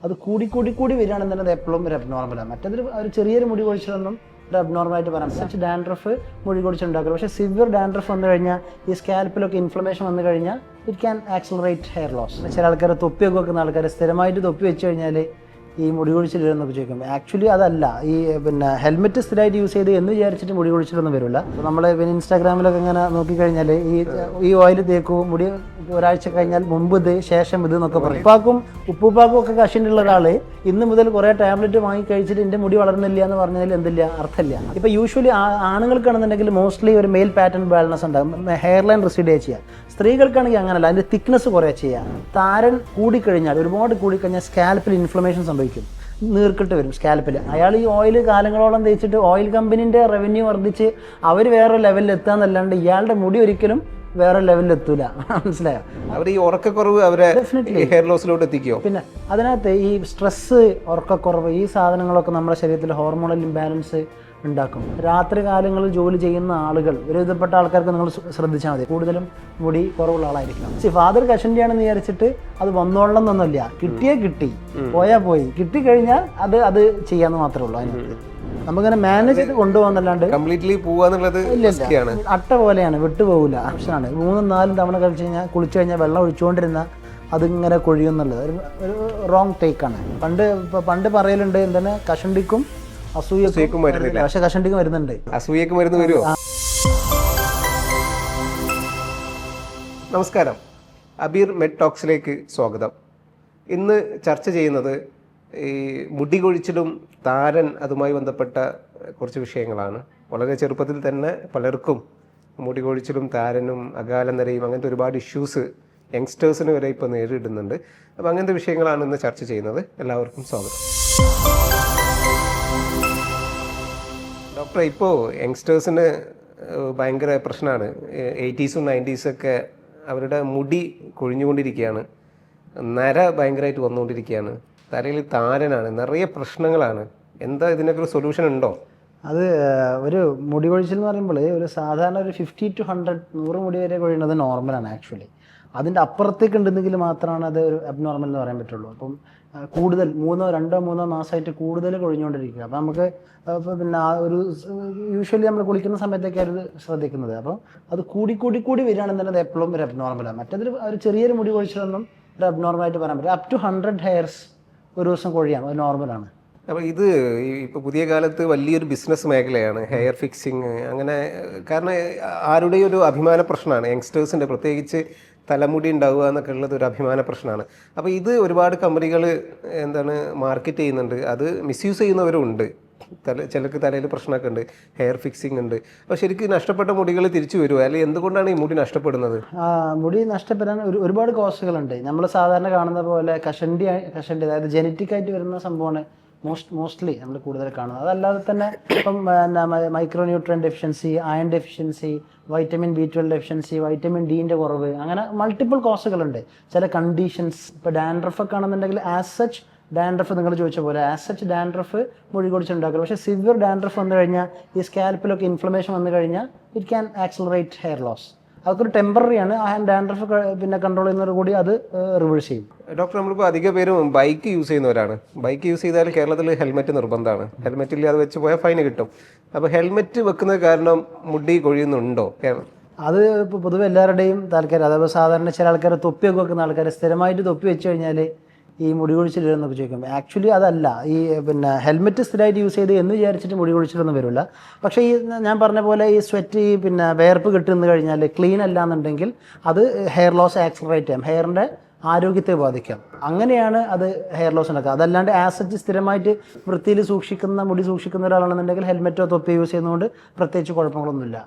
അത് കൂടി കൂടി കൂടി വരികയാണെന്നുണ്ടെങ്കിൽ എപ്പോഴും ഒരു അബ്നോർമലാണ് മറ്റേതൊരു ഒരു ചെറിയൊരു മുടി കൊഴിച്ചിലൊന്നും ഒരു അബ്നോർമലായിട്ട് പറയാം സച്ച് ഡാൻഡ്രഫ് മുടി കൊടിച്ചുണ്ടാക്കുക പക്ഷേ സിവിയർ ഡാൻഡ്രഫ് വന്നു കഴിഞ്ഞാൽ ഈ സ്കാൽപ്പിലൊക്കെ ഇൻഫ്ലമേഷൻ വന്നു കഴിഞ്ഞാൽ it can accelerate hair loss ചില ആൾക്കാർ തൊപ്പിയൊക്കെ വെക്കുന്ന ആൾക്കാർ സ്ഥിരമായിട്ട് തൊപ്പി വെച്ച് കഴിഞ്ഞാൽ ഈ മുടി കൊഴിച്ചിലെന്നൊക്കെ ചോദിക്കും ആക്ച്വലി അതല്ല. ഈ പിന്നെ ഹെൽമെറ്റ് സ്ഥിരമായിട്ട് യൂസ് ചെയ്ത് എന്ന് വിചാരിച്ചിട്ട് മുടി കൊഴിച്ചിലൊന്നും വരില്ല. നമ്മൾ പിന്നെ ഇൻസ്റ്റാഗ്രാമിലൊക്കെ ഇങ്ങനെ നോക്കിക്കഴിഞ്ഞാൽ ഈ ഈ ഓയിൽ തേക്കും മുടി ഒരാഴ്ച കഴിഞ്ഞാൽ മുമ്പ് ഇത് ശേഷം ഇത് എന്നൊക്കെ പറയും. ഉപ്പാക്കും ഉപ്പുപ്പാക്കും ഒക്കെ കഷിനുള്ള ഒരാൾ ഇന്ന് മുതൽ കുറേ ടാബ്ലറ്റ് വാങ്ങി കഴിച്ചിട്ട് എന്റെ മുടി വളർന്നില്ല എന്ന് പറഞ്ഞതിൽ എന്തില്ല? അർത്ഥമില്ല. ഇപ്പോൾ യൂഷ്വലി ആണുങ്ങൾക്കാണെന്നുണ്ടെങ്കിൽ മോസ്റ്റ്ലി ഒരു മെയിൽ പാറ്റേൺ ബാലൻസ് ഉണ്ടാകും. ഹെയർ ലൈൻ റിസീഡ് ചെയ്യുക സ്ത്രീകൾക്കാണെങ്കിൽ അങ്ങനല്ല അതിന്റെ തിക്നെസ് കുറേ ചെയ്യാം. താരൻ കൂടിക്കഴിഞ്ഞാൽ ഒരുപാട് കൂടിക്കഴിഞ്ഞാൽ സ്കാൽപ്പിൽ ഇൻഫ്ലമേഷൻ സംഭവിക്കും. നീർക്കിട്ട് വരും സ്കാൽപ്പിൽ അയാൾ ഈ ഓയിൽ കാലങ്ങളോളം തേച്ചിട്ട് ഓയിൽ കമ്പനീന്റെ റവന്യൂ വർദ്ധിച്ച് അവർ വേറെ ലെവലിൽ എത്താന്നല്ലാണ്ട് ഇയാളുടെ മുടി ഒരിക്കലും വേറെ ലെവലിൽ എത്തൂല. മനസ്സിലായോ? അവർ ഈ ഉറക്കക്കുറവ് അവരെ ഹെയർ ലോസിലോട്ട് എത്തിക്കുമോ പിന്നെ അതിനകത്ത് ഈ സ്ട്രെസ് ഉറക്കക്കുറവ് ഈ സാധനങ്ങളൊക്കെ നമ്മുടെ ശരീരത്തിൽ ഹോർമോണൽ ഇംബാലൻസ് ഉണ്ടാക്കും. രാത്രി കാലങ്ങളിൽ ജോലി ചെയ്യുന്ന ആളുകൾ ഒരു വിധപ്പെട്ട ആൾക്കാർക്ക് നിങ്ങൾ ശ്ര- ശ്രദ്ധിച്ചാൽ മതി. കൂടുതലും മുടി കുറവുള്ള ആളായിരിക്കണം. സി ഫാദർ കഷണ്ടിയാണെന്ന് വിചാരിച്ചിട്ട് അത് വന്നോളണം എന്നൊന്നുമില്ല. കിട്ടിയേ കിട്ടി. പോയാൽ പോയി കിട്ടിക്കഴിഞ്ഞാൽ അത് അത് ചെയ്യാന്ന് മാത്രമേ ഉള്ളൂ അതിനകത്ത്. നമുക്കങ്ങനെ മാനേജ് ചെയ്ത് കൊണ്ടുപോകുന്നല്ലാണ്ട് കംപ്ലീറ്റ്ലി പോവാന്നുള്ളത് അട്ട പോലെയാണ്. വിട്ടുപോകില്ല ഓപ്ഷനാണ് മൂന്നും നാലും തവണ കഴിച്ചു കഴിഞ്ഞാൽ കുളിച്ചു കഴിഞ്ഞാൽ വെള്ളം ഒഴിച്ചുകൊണ്ടിരുന്ന അതിങ്ങനെ കൊഴിയുന്നുള്ളത്. ഒരു ഒരു റോങ് ടേക്കാണ് പണ്ട് പണ്ട് പറയലുണ്ട് എന്താണ്? കഷണ്ടിക്കും അസൂയക്കും അസൂയക്കും വരുന്നില്ല. പക്ഷെ കഷണ്ടിക്കും വരുന്നുണ്ട്. അസൂയക്ക് മരുന്ന് വരുമോ നമസ്കാരം. അബീർ മെഡ് ടോക്സിലേക്ക് സ്വാഗതം. ഇന്ന് ചർച്ച ചെയ്യുന്നത് ഈ മുടി കൊഴിച്ചിലും താരൻ അതുമായി ബന്ധപ്പെട്ട കുറച്ച് വിഷയങ്ങളാണ്. വളരെ ചെറുപ്പത്തിൽ തന്നെ പലർക്കും മുടി കൊഴിച്ചിലും താരനും അകാല നിരയും അങ്ങനത്തെ ഒരുപാട് ഇഷ്യൂസ് യങ്സ്റ്റേഴ്സിന് വരെ ഇപ്പോൾ നേരിടുന്നുണ്ട്. അപ്പോൾ അങ്ങനത്തെ വിഷയങ്ങളാണ് ഇന്ന് ചർച്ച ചെയ്യുന്നത്. എല്ലാവർക്കും സ്വാഗതം. ഡോക്ടറെ ഇപ്പോൾ യങ്സ്റ്റേഴ്സിന് ഭയങ്കര പ്രശ്നമാണ് എയ്റ്റീസും നയന്റീസൊക്കെ അവരുടെ മുടി കൊഴിഞ്ഞുകൊണ്ടിരിക്കുകയാണ്. നര ഭയങ്കരമായിട്ട് വന്നുകൊണ്ടിരിക്കുകയാണ്. തലയിൽ താരനാണ്. നിറയെ പ്രശ്നങ്ങളാണ്. എന്താ ഇതിനൊക്കെ ഒരു സൊല്യൂഷൻ ഉണ്ടോ? അത് ഒരു മുടി കൊഴിച്ചിൽ എന്ന് പറയുമ്പോൾ ഒരു സാധാരണ ഒരു ഫിഫ്റ്റി ടു ഹൺഡ്രഡ് നൂറ് മുടി വരെ കൊഴിയുന്നത് നോർമലാണ് ആക്ച്വലി അതിന്റെ അപ്പുറത്തേക്ക് ഉണ്ടെന്നെങ്കിൽ മാത്രമാണ് അത് ഒരു അബ്നോർമൽ എന്ന് പറയാൻ പറ്റുള്ളൂ. അപ്പം കൂടുതൽ മൂന്നോ രണ്ടോ മൂന്നോ മാസമായിട്ട് കൂടുതൽ കൊഴിഞ്ഞുകൊണ്ടിരിക്കുക. അപ്പം നമുക്ക് പിന്നെ ഒരു യൂഷ്വലി നമ്മൾ കുളിക്കുന്ന സമയത്തൊക്കെയാണ് ഇത് ശ്രദ്ധിക്കുന്നത്. അപ്പം അത് കൂടി കൂടി കൂടി വരികയാണെന്നുണ്ടെങ്കിൽ അത് എപ്പോഴും ഒരു അബ്നോർമലാണ് മറ്റേതൊരു ഒരു ചെറിയൊരു മുടി കുഴിച്ചതൊന്നും ഒരു അബ്നോർമലായിട്ട് പറയാൻ പറ്റില്ല. അപ് ടു ഹൺഡ്രഡ് ഹെയർസ് ഒരു ദിവസം കൊഴിയാം. അത് നോർമലാണ് അപ്പോൾ ഇത് ഇപ്പോൾ പുതിയ കാലത്ത് വലിയൊരു ബിസിനസ് മേഖലയാണ് ഹെയർ ഫിക്സിങ് അങ്ങനെ കാരണം ആരുടെയും ഒരു അഭിമാന പ്രശ്നമാണ്. യങ്സ്റ്റേഴ്സിന്റെ പ്രത്യേകിച്ച് തലമുടി ഉണ്ടാവുക എന്നൊക്കെ ഉള്ളത് ഒരു അഭിമാന പ്രശ്നമാണ്. അപ്പോൾ ഇത് ഒരുപാട് കമ്പനികൾ എന്താണ് മാർക്കറ്റ് ചെയ്യുന്നുണ്ട്. അത് മിസ്യൂസ് ചെയ്യുന്നവരും ഉണ്ട് തല ചിലർക്ക് തലയിൽ പ്രശ്നമൊക്കെ ഉണ്ട് ഹെയർ ഫിക്സിംഗ് ഉണ്ട്. അപ്പോൾ ശരിക്കും നഷ്ടപ്പെട്ട മുടികൾ തിരിച്ചു വരുമോ അല്ലെങ്കിൽ എന്തുകൊണ്ടാണ് ഈ മുടി നഷ്ടപ്പെടുന്നത്? മുടി നഷ്ടപ്പെടാൻ ഒരു ഒരുപാട് കോസുകളുണ്ട് നമ്മൾ സാധാരണ കാണുന്ന പോലെ കഷണ്ടി കഷണ്ടി അതായത് ജനറ്റിക് ആയിട്ട് വരുന്ന സംഭവമാണ്. മോസ്റ്റ് മോസ്റ്റ്ലി നമ്മൾ കൂടുതൽ കാണുന്നത്. അതല്ലാതെ തന്നെ ഇപ്പം micronutrient deficiency iron deficiency vitamin B twelve deficiency vitamin ഡീന്റെ കുറവ് അങ്ങനെ മൾട്ടിപ്പിൾ കോസുകളുണ്ട് ചില കണ്ടീഷൻസ് ഇപ്പോൾ ഡാൻഡ്രഫ് ഒക്കെ ആണെന്നുണ്ടെങ്കിൽ ആസ് സച്ച് ഡാൻഡ്രഫ് നിങ്ങൾ ചോദിച്ച പോലെ ആസ് സച്ച് ഡാൻഡ്രഫ് മുടി കുടിച്ചുണ്ടാക്കുക പക്ഷേ സിവിയർ ഡാൻഡ്രഫ് വന്നു കഴിഞ്ഞാൽ ഈ സ്കാൽപ്പിലൊക്കെ ഇൻഫ്ലമേഷൻ വന്നു കഴിഞ്ഞാൽ it can accelerate hair loss അതൊക്കെ ഒരു ടെമ്പററി ആണ്. ആ ഡാൻഡ്രഫ് പിന്നെ കൺട്രോൾ ചെയ്യുന്നതോട് കൂടി അത് റിവേഴ്സ് ചെയ്യും. ഡോക്ടർ നമ്മളിപ്പോൾ അധിക പേരും ബൈക്ക് യൂസ് ചെയ്യുന്നവരാണ്. ബൈക്ക് യൂസ് ചെയ്താൽ കേരളത്തിൽ ഹെൽമെറ്റ് നിർബന്ധമാണ്. ഹെൽമെറ്റ് ഇല്ലാതെ വെച്ച് പോയാൽ ഫൈൻ കിട്ടും. അപ്പോൾ ഹെൽമെറ്റ് വെക്കുന്നത് കാരണം മുടി കൊഴിയുന്നുണ്ടോ? കേരളം അത് ഇപ്പോൾ പൊതുവെ എല്ലാവരുടെയും താല്പര്യം. അതേപോലെ സാധാരണ ചില ആൾക്കാർ തൊപ്പിയൊക്കെ വെക്കുന്ന ആൾക്കാർ സ്ഥിരമായിട്ട് തൊപ്പി വെച്ച് കഴിഞ്ഞാൽ ഈ മുടി കൊഴിച്ചിലെന്നൊക്കെ ചോദിക്കും ആക്ച്വലി അതല്ല ഈ പിന്നെ ഹെൽമെറ്റ് സ്ഥിരമായിട്ട് യൂസ് ചെയ്ത് എന്ന് വിചാരിച്ചിട്ട് മുടി കൊഴിച്ചിലൊന്നും വരില്ല. പക്ഷേ ഈ ഞാൻ പറഞ്ഞ പോലെ ഈ സ്വെറ്റ് ഈ പിന്നെ വേർപ്പ് കിട്ടുന്ന കഴിഞ്ഞാൽ ക്ലീൻ അല്ല എന്നുണ്ടെങ്കിൽ അത് ഹെയർ ലോസ് ആക്സലറേറ്റ് ചെയ്യാം. ഹെയറിന്റെ ആരോഗ്യത്തെ ബാധിക്കാം. അങ്ങനെയാണ് അത് ഹെയർ ലോസ് ഉണ്ടാക്കുക. അതല്ലാണ്ട് ആസറ്റ് സ്ഥിരമായിട്ട് വൃത്തിയിൽ സൂക്ഷിക്കുന്ന മുടി സൂക്ഷിക്കുന്ന ഒരാളാണെന്നുണ്ടെങ്കിൽ ഹെൽമെറ്റോ തൊപ്പി യൂസ് ചെയ്യുന്നതുകൊണ്ട് പ്രത്യേകിച്ച് കുഴപ്പങ്ങളൊന്നുമില്ല.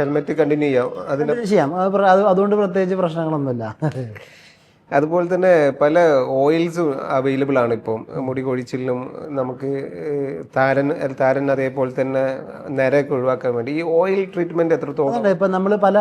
ഹെൽമെറ്റ് കണ്ടിന്യൂ ചെയ്യാം. ചെയ്യാം. അതുകൊണ്ട് പ്രത്യേകിച്ച് പ്രശ്നങ്ങളൊന്നുമില്ല. അതുപോലെ തന്നെ പല ഓയിൽസും അവൈലബിൾ ആണ് ഇപ്പം. മുടി കൊഴിച്ചിലിനും നമുക്ക് താരൻ താരൻ അതേപോലെ തന്നെ നരയൊക്കെ ഒഴിവാക്കാൻ വേണ്ടി ഈ ഓയിൽ ട്രീറ്റ്മെന്റ് എത്രത്തോളം? ഇപ്പൊ നമ്മൾ പല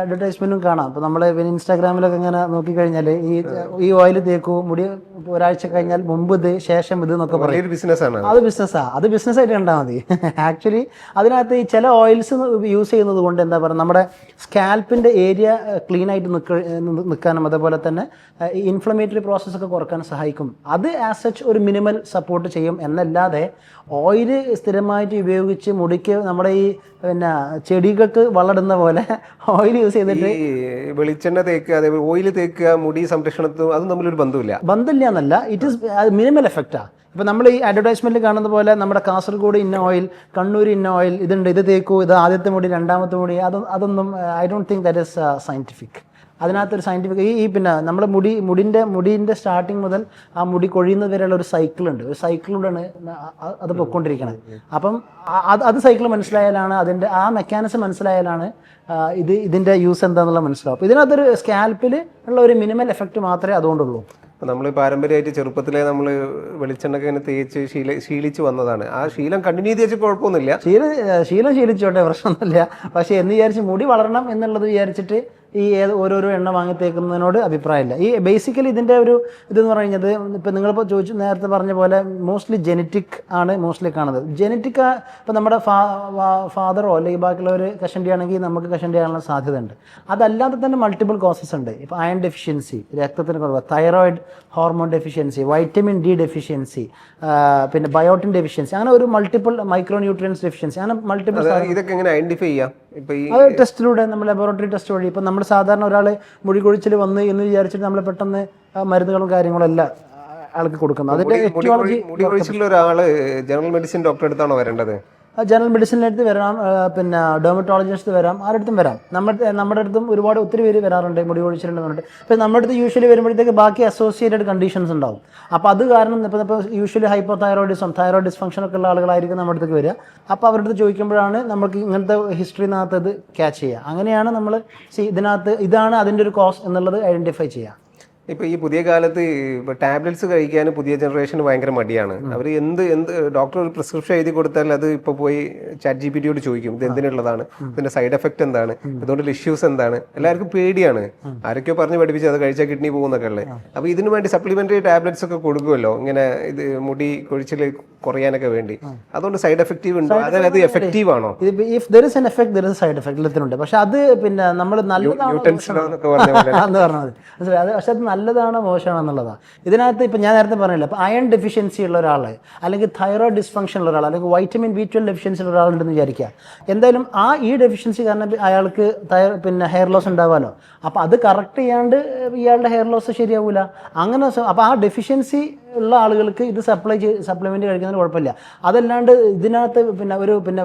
അഡ്വർടൈസ്മെന്റും കാണാം. ഇപ്പൊ നമ്മൾ പിന്നെ ഇൻസ്റ്റാഗ്രാമിലൊക്കെ ഇങ്ങനെ നോക്കിക്കഴിഞ്ഞാൽ ഈ ഈ ഓയിൽ തേക്കു മുടി ഒരാഴ്ച കഴിഞ്ഞാൽ മുമ്പ് ഇത് ശേഷം ഇത് എന്നൊക്കെ പറയും. ബിസിനസ് ആണ് അത്. ബിസിനസ്സാ അത് ബിസിനസ് ആയിട്ട് കണ്ടാൽ മതി. ആക്ച്വലി അതിനകത്ത് ഈ ചില ഓയിൽസ് യൂസ് ചെയ്യുന്നത് കൊണ്ട് എന്താ പറയുക നമ്മുടെ സ്കാൽപ്പിന്റെ ഏരിയ ക്ലീൻ ആയിട്ട് നിൽക്ക നിൽക്കാനും അതേപോലെ തന്നെ ഇൻഫ്ലമേറ്ററി പ്രോസസ്സ് ഒക്കെ കുറയ്ക്കാൻ സഹായിക്കും. അത് ആസ് സച്ച് ഒരു മിനിമൽ സപ്പോർട്ട് ചെയ്യും. എന്നല്ലാതെ ഓയിൽ സ്ഥിരമായിട്ട് ഉപയോഗിച്ച് മുടിക്ക് നമ്മുടെ ഈ പിന്നെ ചെടികൾക്ക് വളരുന്ന പോലെ ഓയിൽ യൂസ് ചെയ്തിട്ട് വെളിച്ചെണ്ണ തേക്കുക അതേപോലെ ഓയിൽ തേക്കുക മുടി സംരക്ഷണത്തും അതും തമ്മിലൊരു ബന്ധമില്ല ബന്ധമില്ല എന്നല്ല ഇറ്റ് ഈസ് മിനിമൽ എഫക്റ്റാണ് ഇപ്പം നമ്മൾ ഈ അഡ്വർടൈസ്മെന്റിൽ കാണുന്ന പോലെ നമ്മുടെ കാസർഗോഡ് ഇന്ന ഓയിൽ കണ്ണൂർ ഇന്ന ഓയിൽ ഇതുണ്ട്. ഇത് തേക്കൂ. ഇത് ആദ്യത്തെ മുടി രണ്ടാമത്തെ മുടി അത് അതൊന്നും I don't think that is scientific അതിനകത്തൊരു സയന്റിഫിക് ഈ പിന്നെ നമ്മുടെ മുടി മുടിന്റെ മുടിന്റെ സ്റ്റാർട്ടിങ് മുതൽ ആ മുടി കൊഴിയുന്നത് വരെയുള്ള ഒരു സൈക്കിളുണ്ട് ഒരു സൈക്കിളിലൂടെയാണ് അത് പൊയ്ക്കൊണ്ടിരിക്കുന്നത് അപ്പം അത് അത് സൈക്കിൾ മനസ്സിലായാലാണ് അതിന്റെ ആ മെക്കാനിസം മനസ്സിലായാലാണ് ഇത് ഇതിന്റെ യൂസ് എന്താണെന്നുള്ള മനസ്സിലാവും അപ്പോൾ ഇതിനകത്തൊരു സ്കാൽപ്പിൽ ഉള്ള ഒരു മിനിമൽ എഫക്റ്റ് മാത്രമേ അതുകൊണ്ടുള്ളൂ. നമ്മൾ പാരമ്പര്യമായിട്ട് ചെറുപ്പത്തിലെ നമ്മൾ വെളിച്ചെണ്ണൊക്കെ ഇങ്ങനെ തേച്ച് ശീല ശീലിച്ച് വന്നതാണ്. ആ ശീലം കണ്ടിന്യൂ തേച്ച് കുഴപ്പമൊന്നുമില്ല. ശീലം ശീലം ശീലിച്ചോട്ടെ പ്രശ്നമൊന്നുമില്ല. പക്ഷേ എന്ന് വിചാരിച്ച് മുടി വളരണം എന്നുള്ളത് വിചാരിച്ചിട്ട് ഈ ഏത് ഓരോരോ എണ്ണ വാങ്ങി തേക്കുന്നതിനോട് അഭിപ്രായമില്ല. ഈ ബേസിക്കലി ഇതിന്റെ ഒരു ഇതെന്ന് പറയുന്നത് ഇപ്പം നിങ്ങളിപ്പോൾ ചോദിച്ചു നേരത്തെ പറഞ്ഞ പോലെ മോസ്റ്റ്ലി ജെനറ്റിക് ആണ് മോസ്റ്റ്ലി കാണുന്നത്. ജെനറ്റിക് ഇപ്പം നമ്മുടെ ഫാ ഫാദറോ അല്ലെങ്കിൽ ബാക്കിയുള്ളവർ കഷണ്ടി ആണെങ്കിൽ നമുക്ക് കഷണ്ടി ആകാനുള്ള സാധ്യത ഉണ്ട് അതല്ലാതെ തന്നെ മൾട്ടിപ്പിൾ കോസസ് ഉണ്ട്. ഇപ്പോൾ അയൺ ഡെഫിഷ്യൻസി രക്തത്തിന് കുറവ് thyroid hormone deficiency vitamin D deficiency പിന്നെ ബയോട്ടിൻ ഡെഫിഷ്യൻസി അങ്ങനെ ഒരു മൾട്ടിപ്പിൾ മൈക്രോ ന്യൂട്രിയൻസ് ഡെഫിഷ്യൻസി അങ്ങനെ മൾട്ടിപ്പിൾ ഇതൊക്കെ എങ്ങനെ ഐഡന്റിഫൈ ചെയ്യാം? ഈ ടെസ്റ്റിലൂടെ നമ്മൾ ലബോറട്ടറി ടെസ്റ്റ് വഴി ഇപ്പം നമ്മൾ സാധാരണ ഒരാൾ മുഴികൊഴിച്ചിൽ വന്ന് എന്ന് വിചാരിച്ചിട്ട് നമ്മൾ പെട്ടെന്ന് മരുന്നുകളും കാര്യങ്ങളും എല്ലാം ആൾക്ക് കൊടുക്കുന്നത്. അതിന്റെ ഒരാൾ ജനറൽ മെഡിസിൻ ഡോക്ടറെ അടുത്താണോ വരേണ്ടത്? ജനറൽ മെഡിസിനടുത്ത് വരാം പിന്നെ ഡെർമറ്റോളജിസ്റ്റ് വരാം ആരടുത്തും വരാം. നമ്മുടെ നമ്മുടെ അടുത്തും ഒരുപാട് ഒത്തിരി പേര് വരാറുണ്ട് മുടി കൊഴിച്ചിലുണ്ടെന്ന് പറഞ്ഞിട്ട്. ഇപ്പം നമ്മുടെ അടുത്ത് യൂഷ്വലി വരുമ്പോഴത്തേക്ക് ബാക്കി അസോസിയേറ്റഡ് കണ്ടീഷൻസ് ഉണ്ടാവും. അപ്പോൾ അത് കാരണം ഇപ്പോൾ ഇപ്പോൾ usually hypothyroidism thyroid dysfunction ഒക്കെ ഉള്ള ആളുകളായിരിക്കും നമ്മുടെ അടുത്തേക്ക് വരിക. അപ്പോൾ അവരുടെ അടുത്ത് ചോദിക്കുമ്പോഴാണ് നമുക്ക് ഇങ്ങനത്തെ ഹിസ്റ്ററിനകത്ത് ഇത് ക്യാച്ച് ചെയ്യുക. അങ്ങനെയാണ് നമ്മൾ ഇതിനകത്ത് ഇതാണ് അതിന്റെ ഒരു കോസ് എന്നുള്ളത് ഐഡന്റിഫൈ ചെയ്യുക. ഇപ്പൊ ഈ പുതിയ കാലത്ത് ഇപ്പൊ ടാബ്ലറ്റ്സ് കഴിക്കാൻ പുതിയ ജനറേഷൻ ഭയങ്കര മടിയാണ്. അവർ എന്ത് എന്ത് ഡോക്ടർ ഒരു പ്രിസ്ക്രിപ്ഷൻ എഴുതി കൊടുത്താൽ അത് ഇപ്പൊ പോയി ചാറ്റ് ജി പി ടിയോട് ചോദിക്കും ഇത് എന്തിനുള്ളതാണ് ഇതിന്റെ സൈഡ് എഫക്ട് എന്താണ്? ഇതുകൊണ്ടുള്ള ഇഷ്യൂസ് എന്താണ്? എല്ലാവർക്കും പേടിയാണ്. ആരൊക്കെയോ പറഞ്ഞ് പഠിപ്പിച്ച് അത് കഴിച്ചാൽ കിഡ്നി പോകുന്നൊക്കെ ഉള്ളത് അപ്പൊ ഇതിനു വേണ്ടി സപ്ലിമെന്ററി ടാബ്ലറ്റ്സ് ഒക്കെ കൊടുക്കുമല്ലോ? ഇങ്ങനെ ഇത് മുടി കൊഴിച്ചിൽ കുറയാനൊക്കെ വേണ്ടി. അതുകൊണ്ട് സൈഡ് എഫക്റ്റീവ് ഉണ്ടോ? അതായത് അത് എഫക്റ്റീവ് ആണോ? If there is an effect there is side effect എല്ലാത്തിനുണ്ട്. പക്ഷെ അത് പിന്നെ നമ്മൾ നല്ല പറഞ്ഞത്? അത് നല്ലതാണോ മോശമാണോ എന്നുള്ളതാണ് ഇതിനകത്ത് ഇപ്പം ഞാൻ നേരത്തെ പറഞ്ഞില്ല അപ്പോൾ അയൺ ഡെഫിഷ്യൻസി ഉള്ള ഒരാൾ അല്ലെങ്കിൽ തൈറോയിഡ് ഡിസ്ഫങ്ഷൻ ഉള്ള ഒരാൾ അല്ലെങ്കിൽ വൈറ്റമിൻ ബി ട്വൽവ് ഡെഫിഷ്യൻസി ഉള്ള ഒരാളുണ്ടെന്ന് വിചാരിക്കുക. എന്തായാലും ആ ഈ ഡെഫിഷ്യൻസി കാരണം അയാൾക്ക് തൈ- പിന്നെ ഹെയർ ലോസ് ഉണ്ടാവാനോ അപ്പോൾ അത് കറക്റ്റ് ചെയ്യാണ്ട് ഇയാളുടെ ഹെയർ ലോസ് ശരിയാവില്ല അങ്ങനെ അപ്പോൾ ആ ഡെഫിഷ്യൻസി ഉള്ള ആളുകൾക്ക് ഇത് സപ്ലൈ ചെയ്ത് സപ്ലിമെന്റ് കഴിക്കുന്നതിന് കുഴപ്പമില്ല. അതല്ലാണ്ട് ഇതിനകത്ത് പിന്നെ ഒരു പിന്നെ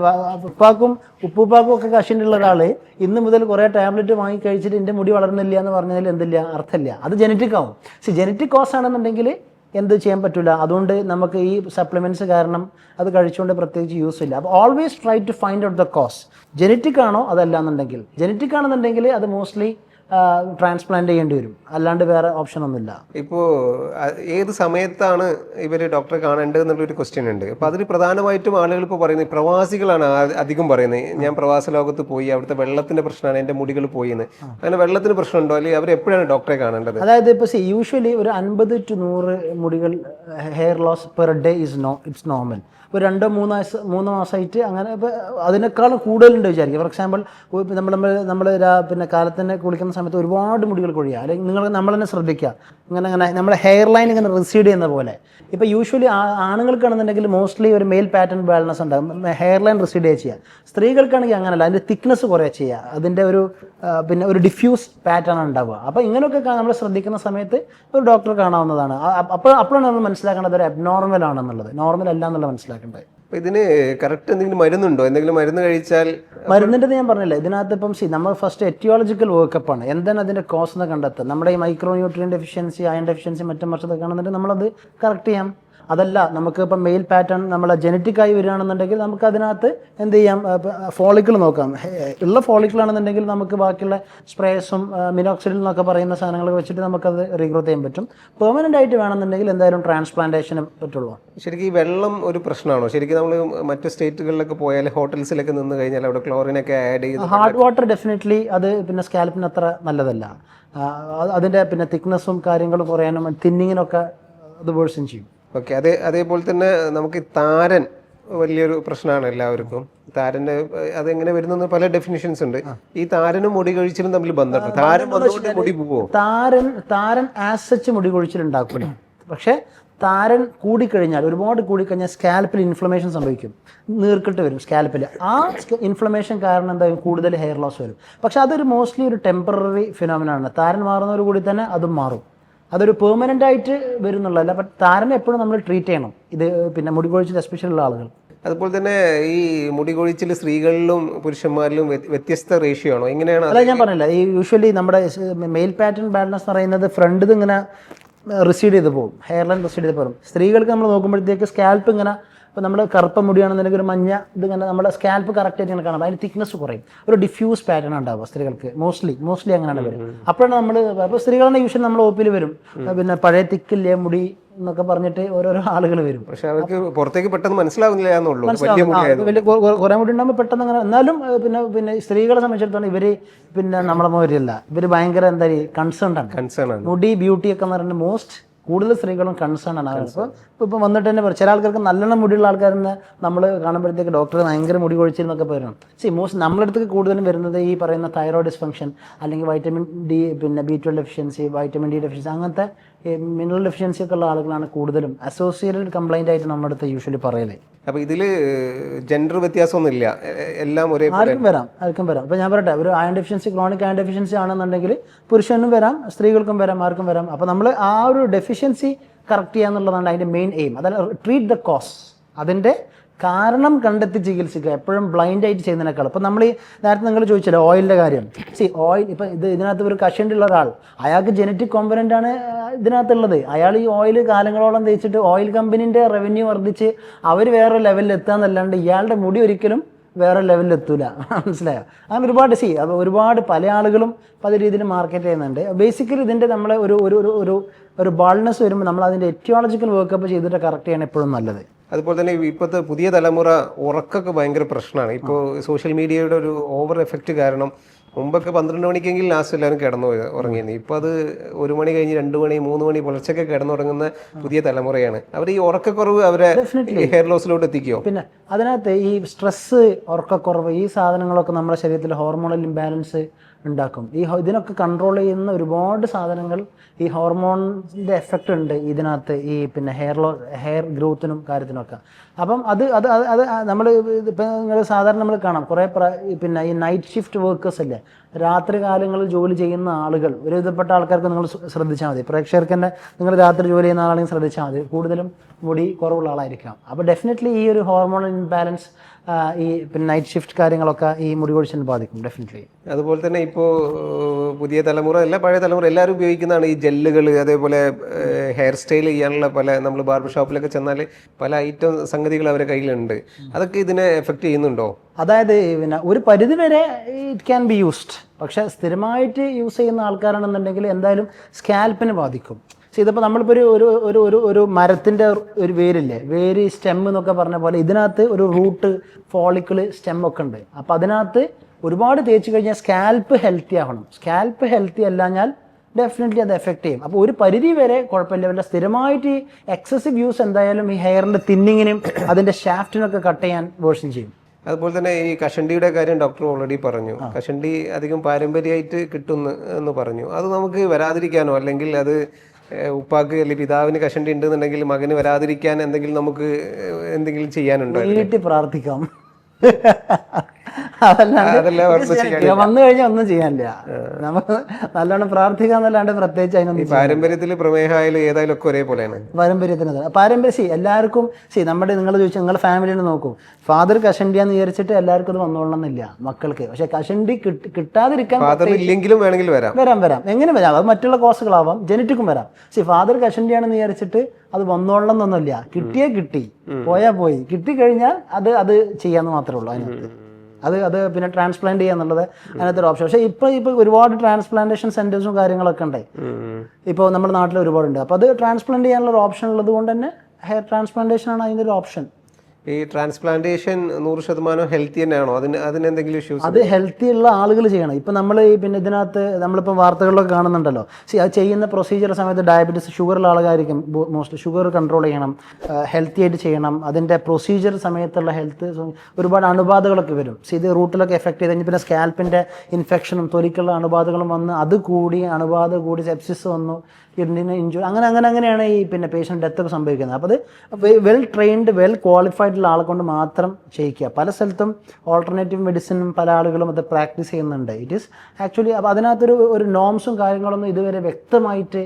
ഉപ്പാക്കും ഉപ്പുപ്പാക്കും ഒക്കെ കഷിനുള്ള ഒരാൾ ഇന്ന് മുതൽ കുറേ ടാബ്ലറ്റ് വാങ്ങി കഴിച്ചിട്ട് എന്റെ മുടി വളർന്നില്ല എന്ന് പറഞ്ഞതിൽ എന്തില്ല? അർത്ഥമില്ല. അത് ജനറ്റിക് ആവും. സി ജനറ്റിക് കോസ് ആണെന്നുണ്ടെങ്കിൽ എന്ത് ചെയ്യാൻ പറ്റില്ല അതുകൊണ്ട് നമുക്ക് ഈ സപ്ലിമെന്റ്സ് കാരണം അത് കഴിച്ചുകൊണ്ട് പ്രത്യേകിച്ച് യൂസ് ഇല്ല. അപ്പോൾ always try to find out the cause genetic ആണോ അതല്ല എന്നുണ്ടെങ്കിൽ ജനറ്റിക് ആണെന്നുണ്ടെങ്കിൽ അത് മോസ്റ്റ്ലി ട്രാൻസ്പ്ലാന്റ് ചെയ്യേണ്ടി വരും. അല്ലാണ്ട് വേറെ ഓപ്ഷൻ ഒന്നുമില്ല. ഇപ്പോൾ ഏത് സമയത്താണ് ഇവർ ഡോക്ടറെ കാണേണ്ടത് എന്നുള്ളൊരു ക്വസ്റ്റ്യൻ ഉണ്ട്. അപ്പോൾ അതിൽ പ്രധാനമായിട്ടും ആളുകൾ ഇപ്പോൾ പറയുന്നത് പ്രവാസികളാണ് അധികം പറയുന്നത്. ഞാൻ പ്രവാസ ലോകത്ത് പോയി അവിടുത്തെ വെള്ളത്തിന്റെ പ്രശ്നമാണ് എന്റെ മുടികൾ പോയിന്ന്. അങ്ങനെ വെള്ളത്തിന് പ്രശ്നമുണ്ടോ? അല്ലെങ്കിൽ അവർ എപ്പോഴാണ് ഡോക്ടറെ കാണേണ്ടത്? അതായത് ഇപ്പോൾ സി യൂഷ്വലി ഒരു അൻപത് ടു നൂറ് മുടികൾ hair loss per day is no it's normal ഇപ്പോൾ രണ്ടോ മൂന്ന് മാസം മൂന്ന് മാസമായിട്ട് അങ്ങനെ ഇപ്പോൾ അതിനേക്കാളും കൂടുതലുണ്ട് വിചാരിക്കും. ഫോർ എക്സാമ്പിൾ നമ്മൾ നമ്മൾ നമ്മൾ പിന്നെ കാലത്തിന് കുളിക്കുന്ന സമയത്ത് ഒരുപാട് മുടികൾ കൊഴിയുക. അല്ലെങ്കിൽ നിങ്ങൾ നമ്മൾ തന്നെ ശ്രദ്ധിക്കുക. ഇങ്ങനെ ഇങ്ങനെ നമ്മുടെ ഹെയർ ലൈൻ ഇങ്ങനെ റിസീഡ് ചെയ്യുന്ന പോലെ. ഇപ്പോൾ യൂഷ്വലി ആണുങ്ങൾക്കാണെന്നുണ്ടെങ്കിൽ മോസ്റ്റ്ലി ഒരു മെയിൽ പാറ്റേൺ ബാലൻസ് ഉണ്ടാകും ഹെയർ ലൈൻ റിസീഡ് ചെയ്യുക സ്ത്രീകൾക്കാണെങ്കിൽ അങ്ങനല്ല. അതിന്റെ തിക്നെസ് കുറേ ചെയ്യുക അതിന്റെ ഒരു പിന്നെ ഒരു ഡിഫ്യൂസ് പാറ്റേൺ ഉണ്ടാവുക. അപ്പോൾ ഇങ്ങനെയൊക്കെ നമ്മൾ ശ്രദ്ധിക്കുന്ന സമയത്ത് ഒരു ഡോക്ടർ കാണാവുന്നതാണ്. അപ്പോൾ അപ്പോഴാണ് നമ്മൾ മനസ്സിലാക്കേണ്ടത് ഒരു അബ്നോർമൽ ആണെന്നുള്ളത്. നോർമൽ അല്ല എന്നുള്ളത് മനസ്സിലാക്കേണ്ടത്. ഇതിന് കറക്റ്റ് എന്തെങ്കിലും മരുന്നുണ്ടോ? എന്തെങ്കിലും മരുന്ന് കഴിച്ചാൽ മരുന്നിന്റെ ഞാൻ പറഞ്ഞില്ല ഇതിനകത്ത് ഇപ്പം സി നമ്മൾ ഫസ്റ്റ് എറ്റിയോളജിക്കൽ വർക്കപ്പ് ആണ്. എന്താണ് അതിന്റെ കോസ് എന്ന് കണ്ടെത്തുക? നമ്മുടെ ഈ micro nutrient deficiency iron deficiency മറ്റും വർഷത്തൊക്കെ കാണുന്നുണ്ട് നമ്മളത് കറക്റ്റ് ചെയ്യാം. അതല്ല നമുക്ക് ഇപ്പം മെയിൽ പാറ്റേൺ നമ്മളെ ജനറ്റിക് ആയി വരികയാണെന്നുണ്ടെങ്കിൽ നമുക്ക് അതിനകത്ത് എന്ത് ചെയ്യാം? ഫോളിക്കിൾ നോക്കാം. ഉള്ള ഫോളിക്കിളാണെന്നുണ്ടെങ്കിൽ നമുക്ക് ബാക്കിയുള്ള സ്പ്രേസും മിനോക്സിഡിൽ എന്നൊക്കെ പറയുന്ന സാധനങ്ങളൊക്കെ വെച്ചിട്ട് നമുക്കത് റീഗ്രോത്ത് ചെയ്യാൻ പറ്റും. പെർമനന്റ് ആയിട്ട് വേണമെന്നുണ്ടെങ്കിൽ എന്തായാലും ട്രാൻസ്പ്ലാന്റേഷനും പറ്റുള്ളൂ. ശരിക്കും ഈ വെള്ളം ഒരു പ്രശ്നമാണോ? ശരിക്കും നമ്മൾ മറ്റു സ്റ്റേറ്റുകളിലൊക്കെ പോയാൽ ഹോട്ടൽസിലൊക്കെ നിന്ന് കഴിഞ്ഞാൽ അവിടെ ക്ലോറിനൊക്കെ ആഡ് ചെയ്ത് ഹാർഡ് വാട്ടർ ഡെഫിനറ്റ്ലി അത് പിന്നെ സ്കാൽപ്പിന് അത്ര നല്ലതല്ല. അതിന്റെ അതിന്റെ പിന്നെ തിക്നെസ്സും കാര്യങ്ങളും കുറയാനും തിന്നിങ്ങിനൊക്കെ അത് വേഴ്സും ചെയ്യും. ഓക്കെ അതേ അതേപോലെ തന്നെ നമുക്ക് താരൻ വലിയൊരു പ്രശ്നമാണ് എല്ലാവർക്കും. താരന്റെ അതെങ്ങനെ വരുന്നെന്ന് പല ഡെഫിനിഷൻസ് ഉണ്ട്. ഈ താരനും മുടി കഴിച്ചിലും തമ്മിൽ ബന്ധമുണ്ട്. താരൻ വന്നുകൊണ്ട് മുടി പോവോ? താരൻ താരൻ ആസച്ച് മുടി കൊഴിച്ചിലുണ്ടാക്കില്ല പക്ഷേ താരൻ കൂടിക്കഴിഞ്ഞാൽ ഒരുപാട് കൂടിക്കഴിഞ്ഞാൽ സ്കാൽപ്പിൽ ഇൻഫ്ലമേഷൻ സംഭവിക്കും. നീർക്കെട്ട് വരും സ്കാൽപ്പിൽ ആ ഇൻഫ്ലമേഷൻ കാരണം എന്തായാലും കൂടുതൽ ഹെയർ ലോസ് വരും. പക്ഷെ അതൊരു മോസ്റ്റ്ലി ഒരു ടെമ്പററി ഫിനോമിനാണ് താരൻ മാറുന്നവർ കൂടി തന്നെ അതും മാറും. അതൊരു പെർമനന്റ് ആയിട്ട് വരുന്നുള്ളതല്ല. ബട്ട് താരനെ എപ്പോഴും നമ്മൾ ട്രീറ്റ് ചെയ്യണം. ഇത് പിന്നെ മുടി കൊഴിച്ചിൽ എസ്പെഷ്യൽ ഉള്ള ആളുകൾ. അതുപോലെ തന്നെ ഈ മുടി കൊഴിച്ചിൽ സ്ത്രീകളിലും പുരുഷന്മാരിലും വ്യ- വ്യത്യസ്ത റേഷ്യോ ആണോ? എങ്ങനെയാണ് അല്ല ഞാൻ പറഞ്ഞില്ല. ഈ യൂഷ്വലി നമ്മുടെ മെയിൽ പാറ്റേൺ ബാലൻസ് എന്ന് പറയുന്നത് ഫ്രണ്ട് ഇങ്ങനെ റിസീഡ് ചെയ്ത് പോകും. ഹെയർ ലൈൻ റിസീഡ് ചെയ്ത് പോകും. സ്ത്രീകൾക്ക് നമ്മൾ നോക്കുമ്പോഴത്തേക്ക് സ്കാൽപ്പ് ഇങ്ങനെ ഇപ്പോൾ നമ്മൾ കറുപ്പ മുടിയാണെന്നുണ്ടെങ്കിൽ ഒരു മഞ്ഞ ഇതിങ്ങനെ നമ്മുടെ സ്കാൽപ്പ് കറക്റ്റ് ആയിട്ട് കാണാം. അതിന് തിക്നെസ് കുറയും. ഒരു ഡിഫ്യൂസ് പാറ്റേൺ ഉണ്ടാവുക സ്ത്രീകൾക്ക്. മോസ്റ്റ്ലി മോസ്റ്റ്ലി അങ്ങനെയാണ് വരും അപ്പോഴാണ് നമ്മൾ അപ്പോൾ സ്ത്രീകളാണ് യൂഷ്വലി നമ്മൾ ഒപ്പിൽ വരും. പിന്നെ പഴയ തിക്കില്ലേ മുടി എന്നൊക്കെ പറഞ്ഞിട്ട് ഓരോരോ ആളുകൾ വരും. പക്ഷെ അവർക്ക് പുറത്തേക്ക് പെട്ടെന്ന് മനസ്സിലാവുന്നില്ല എന്നുള്ളൂ. വലിയ കുറേ മുടി ഉണ്ടാകുമ്പോൾ പെട്ടെന്ന് അങ്ങനെ എന്നാലും പിന്നെ പിന്നെ സ്ത്രീകളെ സംബന്ധിച്ചിടത്തോളം ഇവർ പിന്നെ നമ്മളെ മാതിരിയല്ല. ഇവർ ഭയങ്കര എന്താ കൺസേൺ ആണ്. കൺസേൺ ആണ്. മുടി ബ്യൂട്ടി ഒക്കെ എന്ന് പറയുന്നത് മോസ്റ്റ് കൂടുതൽ സ്ത്രീകളും കൺസേൺ ആണ്. അവർ ഇപ്പോൾ ഇപ്പം വന്നിട്ട് തന്നെ പറയും ചില ആൾക്കാർക്ക് നല്ലോണം മുടിയുള്ള ആൾക്കാരെന്ന് നമ്മൾ കാണുമ്പോഴത്തേക്ക് ഡോക്ടർ ഭയങ്കര മുടി കൊഴിച്ചിരുന്നൊക്കെ പറയണം. സി മോസ്റ്റ് നമ്മളടുത്തേക്ക് കൂടുതലും വരുന്നത് ഈ പറയുന്ന തൈറോയ്ഡ് ഡിസ്ഫങ്ഷൻ അല്ലെങ്കിൽ വൈറ്റമിൻ ഡി പിന്നെ B twelve deficiency vitamin D deficiency അങ്ങനത്തെ മിനറൽ ഡെഫിഷ്യൻസി ഒക്കെ ഉള്ള ആളുകളാണ് കൂടുതലും. അസോസിയേറ്റഡ് കംപ്ലൈന്റ് ആയിട്ട് നമ്മുടെ അടുത്ത് യൂഷ്വലി പറയൽ. അപ്പൊ ഇതിൽ ജെൻഡർ വ്യത്യാസമൊന്നുമില്ല. എല്ലാം ഒരേ ആർക്കും വരാം ആർക്കും വരാം. അപ്പോൾ ഞാൻ പറയട്ടെ ഒരു iron deficiency chronic iron deficiency ആണെന്നുണ്ടെങ്കിൽ പുരുഷനും വരാം സ്ത്രീകൾക്കും വരാം ആർക്കും വരാം. അപ്പോൾ നമ്മൾ ആ ഒരു ഡെഫിഷ്യൻസി കറക്റ്റ് ചെയ്യുക അതിന്റെ മെയിൻ എയിം അതല്ല ട്രീറ്റ് ദ കോസ് അതിന്റെ കാരണം കണ്ടെത്തി ചികിത്സിക്കുക എപ്പോഴും ബ്ലൈൻഡ് ആയിട്ട് ചെയ്യുന്നതിനേക്കാൾ ഇപ്പം നമ്മൾ ഈ നേരത്തെ നിങ്ങൾ ചോദിച്ചല്ലോ ഓയിലിന്റെ കാര്യം. സി ഓയിൽ ഇപ്പം ഇത് ഇതിനകത്ത് ഒരു കഷണ്ടുള്ള ഒരാൾ അയാൾക്ക് ജനറ്റിക് കോമ്പനന്റ് ആണ് ഇതിനകത്തുള്ളത്. അയാൾ ഈ ഓയിൽ കാലങ്ങളോളം തേച്ചിട്ട് ഓയിൽ കമ്പനീന്റെ റവന്യൂ വർദ്ധിച്ച് അവർ വേറെ ലെവലിൽ എത്താന്നല്ലാണ്ട് ഇയാളുടെ മുടി ഒരിക്കലും വേറെ ലെവലിൽ എത്തൂല. മനസ്സിലായോ? അങ്ങനെ ഒരുപാട് സി അപ്പോൾ ഒരുപാട് പല ആളുകളും പല രീതിയിൽ മാർക്കറ്റ് ചെയ്യുന്നുണ്ട്. ബേസിക്കലി ഇതിന്റെ നമ്മളെ ഒരു ഒരു ഒരു ഒരു ബാൾനെസ് വരുമ്പോൾ നമ്മൾ അതിന്റെ എറ്റിയോളജിക്കൽ വർക്കപ്പ് ചെയ്തിട്ട് കറക്റ്റ് ചെയ്യണം എപ്പോഴും നല്ലത്. അതുപോലെ തന്നെ ഇപ്പോഴത്തെ പുതിയ തലമുറ ഉറക്കൊക്കെ ഭയങ്കര പ്രശ്നമാണ്. ഇപ്പോൾ സോഷ്യൽ മീഡിയയുടെ ഒരു ഓവർ എഫക്റ്റ് കാരണം മുമ്പൊക്കെ പന്ത്രണ്ട് മണിക്കെങ്കിൽ ലാസ്റ്റ് എല്ലാവരും കിടന്നു ഉറങ്ങിയിരുന്നു. ഇപ്പോൾ അത് ഒരു മണി കഴിഞ്ഞ് രണ്ട് മണി മൂന്ന് മണി പുലർച്ചൊക്കെ കിടന്നുറങ്ങുന്ന പുതിയ തലമുറയാണ്. അവർ ഈ ഉറക്കക്കുറവ് അവരെ ഹെയർ ലോസിലോട്ട് എത്തിക്കുമോ പിന്നെ അതിനകത്ത് ഈ സ്ട്രെസ് ഉറക്കക്കുറവ് ഈ സാധനങ്ങളൊക്കെ നമ്മുടെ ശരീരത്തിൽ ഹോർമോണൽ ഇംബാലൻസ് ഉണ്ടാക്കും. ഈ ഇതിനൊക്കെ കൺട്രോൾ ചെയ്യുന്ന ഒരുപാട് സാധനങ്ങൾ ഈ ഹോർമോണിന്റെ എഫക്റ്റ് ഉണ്ട് ഇതിനകത്ത് ഈ പിന്നെ ഹെയർ ലോ ഹെയർ ഗ്രോത്തിനും കാര്യത്തിനൊക്കെ അപ്പം അത് അത് അത് നമ്മൾ ഇപ്പം നിങ്ങൾ സാധാരണ നമ്മൾ കാണാം കുറേ പിന്നെ ഈ നൈറ്റ് ഷിഫ്റ്റ് വർക്കേഴ്സ് അല്ലേ രാത്രി കാലങ്ങളിൽ ജോലി ചെയ്യുന്ന ആളുകൾ ഒരു വിധപ്പെട്ട ആൾക്കാർക്ക് നിങ്ങൾ ശ്രദ്ധിച്ചാൽ മതി. പ്രേക്ഷകർക്ക് തന്നെ നിങ്ങൾ രാത്രി ജോലി ചെയ്യുന്ന ആളാണെങ്കിൽ ശ്രദ്ധിച്ചാൽ മതി. കൂടുതലും മുടി കുറവുള്ള ആളായിരിക്കാം അപ്പോൾ ഡെഫിനറ്റ്ലി ഈ ഒരു ഹോർമോൺ ഇൻബാലൻസ് ഈ പിന്നെ നൈറ്റ് ഷിഫ്റ്റ് കാര്യങ്ങളൊക്കെ ഈ മുടി കൊഴിച്ചിലിനെ ബാധിക്കും ഡെഫിനറ്റ്ലി അതുപോലെ തന്നെ ഇപ്പോൾ പുതിയ തലമുറ അല്ല പഴയ തലമുറ എല്ലാവരും ഉപയോഗിക്കുന്നതാണ് ഈ ജെല്ലുകൾ അതേപോലെ ഹെയർ സ്റ്റൈൽ ചെയ്യാനുള്ള പല നമ്മൾ ബാർബർ ഷോപ്പിലൊക്കെ ചെന്നാൽ പല ഐറ്റം സംഗതികൾ അവരുടെ കയ്യിലുണ്ട്. അതൊക്കെ ഇതിനെ എഫക്റ്റ് ചെയ്യുന്നുണ്ടോ? അതായത് പിന്നെ ഒരു പരിധി വരെ ഇറ്റ് ക്യാൻ ബി യൂസ്ഡ് പക്ഷേ സ്ഥിരമായിട്ട് യൂസ് ചെയ്യുന്ന ആൾക്കാരാണെന്നുണ്ടെങ്കിൽ എന്തായാലും സ്കാൽപ്പിന് ബാധിക്കും. പക്ഷേ ഇതിപ്പോൾ നമ്മളിപ്പോൾ ഒരു ഒരു ഒരു ഒരു ഒരു മരത്തിന്റെ ഒരു വേരില്ലേ? വേര് സ്റ്റെം എന്നൊക്കെ പറഞ്ഞ പോലെ ഇതിനകത്ത് ഒരു റൂട്ട് ഫോളിക്കിൾ സ്റ്റെം ഒക്കെ ഉണ്ട്. അപ്പോൾ അതിനകത്ത് ഒരുപാട് തേച്ച് കഴിഞ്ഞാൽ സ്കാൽപ്പ് ഹെൽത്തി ആവണം. സ്കാൽപ്പ് ഹെൽത്തി അല്ലാഞ്ഞാൽ ഡെഫിനറ്റ്ലി അത് എഫക്റ്റ് ചെയ്യും. അപ്പോൾ ഒരു പരിധി വരെ കുഴപ്പമില്ല. വല്ല സ്ഥിരമായിട്ട് ഈ എക്സസീവ് യൂസ് എന്തായാലും ഈ ഹെയറിന്റെ തിന്നിങ്ങിനും അതിന്റെ ഷാഫ്റ്റിനൊക്കെ കട്ട് ചെയ്യാൻ വേർഷൻ ചെയ്യും. അതുപോലെ തന്നെ ഈ കഷണ്ടിയുടെ കാര്യം ഡോക്ടർ ഓൾറെഡി പറഞ്ഞു. കഷണ്ടി അധികം പാരമ്പര്യമായിട്ട് കിട്ടുന്നു എന്ന് പറഞ്ഞു. അത് നമുക്ക് വരാതിരിക്കാനോ? അല്ലെങ്കിൽ അത് ഉപ്പാക്ക് അല്ലെങ്കിൽ പിതാവിന് കഷണ്ടി ഉണ്ടെന്നുണ്ടെങ്കിൽ മകന് വരാതിരിക്കാൻ എന്തെങ്കിലും നമുക്ക് എന്തെങ്കിലും ചെയ്യാനുണ്ടോ? പ്രാർത്ഥിക്കാം. അതല്ലാണ്ട് ഇത് വന്നു കഴിഞ്ഞാൽ ഒന്നും ചെയ്യാനില്ല. നമുക്ക് നല്ലോണം പ്രാർത്ഥിക്കാന്നല്ലാണ്ട് പ്രത്യേകിച്ച് അതിനൊന്നും പാരമ്പര്യത്തിൽ പ്രമേഹമായാലും ഏതായാലും ഒക്കെ ഒരേപോലെയാണ്. പാരമ്പര്യത്തിന്. പാരമ്പര്യം സി എല്ലാവർക്കും സി നമ്മുടെ നിങ്ങൾ ചോദിച്ചാൽ നിങ്ങളുടെ ഫാമിലിയിൽ നോക്കും. ഫാദർ കഷണ്ടി എന്ന് വിചാരിച്ചിട്ട് എല്ലാവർക്കും അത് വന്നോളണം എന്നില്ല മക്കൾക്ക്. പക്ഷെ കഷണ്ടി കിട്ടി- കിട്ടാതിരിക്കാൻ ഫാദർ ഇല്ലെങ്കിലും വേണമെങ്കിൽ വരാം. വരാം വരാം. എങ്ങനെ വരാം? അത് മറ്റുള്ള കോസുകളാവാം ജനറ്റിക്കും വരാം. സി ഫാദർ കഷണ്ടി ആണെന്ന് വിചാരിച്ചിട്ട് അത് വന്നോളണം എന്നൊന്നുമില്ല. കിട്ടിയേ കിട്ടി. പോയാ പോയി. കിട്ടിക്കഴിഞ്ഞാൽ അത് അത് ചെയ്യാന്ന് മാത്രമേ ഉള്ളൂ അതിനകത്ത്. അത് അത് പിന്നെ ട്രാൻസ്പ്ലാന്റ് ചെയ്യാന്നുള്ളത് അതിനകത്ത് ഒരു ഓപ്ഷൻ പക്ഷേ ഇപ്പോൾ ഇപ്പോൾ ഒരുപാട് ട്രാൻസ്പ്ലാന്റേഷൻ സെന്റേഴ്സും കാര്യങ്ങളൊക്കെ ഉണ്ട്. ഇപ്പോൾ നമ്മുടെ നാട്ടിൽ ഒരുപാടുണ്ട്. അപ്പോൾ അത് ട്രാൻസ്പ്ലാന്റ് ചെയ്യാനുള്ള ഒരു ഓപ്ഷൻ ഉള്ളത് കൊണ്ട് തന്നെ ഹെയർ ട്രാൻസ്പ്ലാന്റേഷൻ ആണ് അതിന്റെ ഒരു ഓപ്ഷൻ ഈ ട്രാൻസ്പ്ലാന്റേഷൻ നൂറ് ശതമാനം ഹെൽത്തി തന്നെയാണോ? അതിന് അതിന് എന്തെങ്കിലും ഇഷ്യൂസ് അത് ഹെൽത്തി ഉള്ള ആളുകൾ ചെയ്യണം. ഇപ്പം നമ്മൾ ഈ പിന്നെ ഇതിനകത്ത് നമ്മളിപ്പോൾ വാർത്തകളിലൊക്കെ കാണുന്നുണ്ടല്ലോ. സി അത് ചെയ്യുന്ന പ്രൊസീജിയർ സമയത്ത് ഡയബറ്റീസ് ഷുഗറുള്ള ആളുകായിരിക്കും മോസ്റ്റ് ഷുഗർ കൺട്രോൾ ചെയ്യണം ഹെൽത്തി ആയിട്ട് ചെയ്യണം. അതിന്റെ പ്രൊസീജിയർ സമയത്തുള്ള ഹെൽത്ത് ഒരുപാട് അണുബാധകളൊക്കെ വരും. സി ഇത് റൂട്ടിലൊക്കെ എഫക്ട് ചെയ്ത് കഴിഞ്ഞ് പിന്നെ സ്കാൽപ്പിന്റെ ഇൻഫെക്ഷനും തൊലിക്കുള്ള അണുബാധകളും വന്ന് അത് കൂടി അണുബാധ കൂടി സെപ്സിസ് വന്നു. കിഡ്നിന് ഇഞ്ചുറി അങ്ങനെ അങ്ങനെ അങ്ങനെയാണ് ഈ പിന്നെ പേഷ്യന്റ് ഡെത്ത് ഒക്കെ സംഭവിക്കുന്നത്. അപ്പോൾ അത് വെൽ ട്രെയിൻഡ് വെൽ ക്വാളിഫൈഡ് ഉള്ള ആളെ കൊണ്ട് മാത്രം ചെയ്യിക്കുക. പല സ്ഥലത്തും ഓൾട്ടർനേറ്റീവ് മെഡിസിനും പല ആളുകളും അത് പ്രാക്ടീസ് ചെയ്യുന്നുണ്ട്. ഇറ്റ് ഈസ് ആക്ച്വലി അപ്പോൾ അതിനകത്തൊരു ഒരു നോംസും കാര്യങ്ങളൊന്നും ഇതുവരെ വ്യക്തമായിട്ട്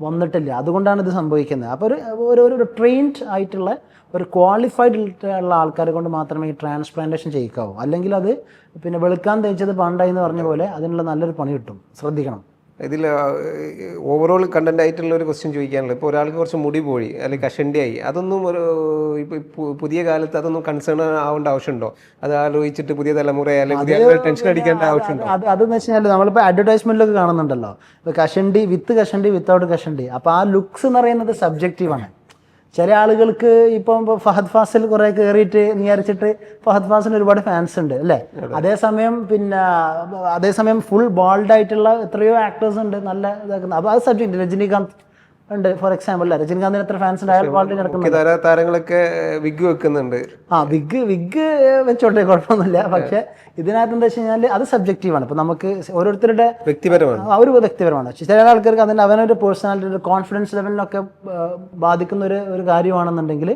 വന്നിട്ടില്ല. അതുകൊണ്ടാണ് ഇത് സംഭവിക്കുന്നത്. അപ്പോൾ ഒരു ഒരു ഒരു ട്രെയിൻഡ് ആയിട്ടുള്ള ഒരു ക്വാളിഫൈഡ് ഉള്ള ആൾക്കാരെ കൊണ്ട് മാത്രമേ ഈ ട്രാൻസ്പ്ലാന്റേഷൻ ചെയ്യിക്കാവൂ. അല്ലെങ്കിൽ അത് പിന്നെ വെളുക്കാൻ തേച്ചത് പണ്ടായി എന്ന് പറഞ്ഞ പോലെ അതിനുള്ള നല്ലൊരു പണി കിട്ടും. ശ്രദ്ധിക്കണം. ഇതിൽ ഓവറോൾ കണ്ടന്റ് ആയിട്ടുള്ള ഒരു ക്വസ്റ്റ്യൻ ചോദിക്കാനുള്ളത്. ഇപ്പോൾ ഒരാൾക്ക് കുറച്ച് മുടി പോയി അല്ലെങ്കിൽ കഷണ്ടിയായി അതൊന്നും ഒരു ഇപ്പോൾ പുതിയ കാലത്ത് അതൊന്നും കൺസേൺ ആവേണ്ട ആവശ്യമുണ്ടോ? അത് ആലോചിച്ചിട്ട് പുതിയ തലമുറ അല്ലെങ്കിൽ പുതിയ ടെൻഷൻ അടിക്കേണ്ട ആവശ്യമുണ്ടോ? അത് അതെന്ന് വെച്ച് കഴിഞ്ഞാൽ നമ്മളിപ്പോൾ അഡ്വർടൈസ്മെന്റിലൊക്കെ കാണുന്നുണ്ടല്ലോ. കഷണ്ടി വിത്ത് കഷണ്ടി വിത്തൗട്ട് കഷണ്ടി. അപ്പോൾ ആ ലുക്സ് എന്ന് പറയുന്നത് സബ്ജക്റ്റീവാണ് ചില ആളുകൾക്ക് ഇപ്പം ഫഹദ് ഫാസിൽ കുറെ കയറിയിട്ട് നിയറിച്ചിട്ട് ഫഹദ് ഫാസിന് ഒരുപാട് ഫാൻസ് ഉണ്ട് അല്ലേ? അതേസമയം പിന്നെ അതേസമയം ഫുൾ ബോൾഡ് ആയിട്ടുള്ള എത്രയോ ആക്ടേഴ്സ് ഉണ്ട് നല്ല ഇതാക്കുന്ന. അപ്പോൾ അത് സബ്ജക്റ്റ് രജനീകാന്ത് ഉണ്ട്. ഫോർ എക്സാമ്പിൾ രജനീകാന്തിന് എത്ര ഫാൻസ് ഉണ്ട് അയാൾ ബോൾഡ് നടക്കുന്നുണ്ട്. താരങ്ങളൊക്കെ വിഗ് വെക്കുന്നുണ്ട്. ആ വിഗ് വിഗ് വെച്ചോട്ടെ കുഴപ്പമൊന്നുമില്ല. പക്ഷെ ഇതിനകത്ത് എന്താ വെച്ച് കഴിഞ്ഞാൽ അത് സബ്ജക്റ്റീവാണ് ഇപ്പൊ നമുക്ക് ഓരോരുത്തരുടെ വ്യക്തിപരമാണ്. ഒരു വ്യക്തിപരമാണ്. ചില ആൾക്കാർക്ക് അതിന്റെ അവനൊരു പേഴ്സണാലിറ്റി ഒരു കോൺഫിഡൻസ് ലെവലിനൊക്കെ ബാധിക്കുന്ന ഒരു ഒരു കാര്യമാണെന്നുണ്ടെങ്കിൽ